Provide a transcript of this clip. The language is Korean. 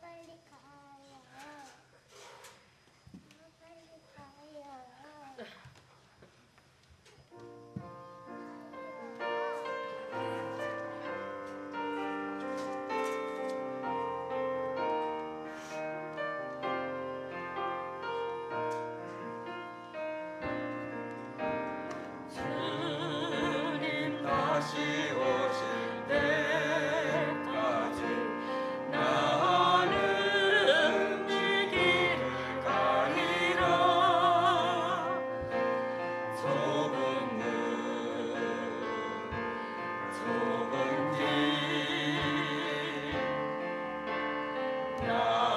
빨리 가요. 엄마 빨리 가요. 다시 오. No.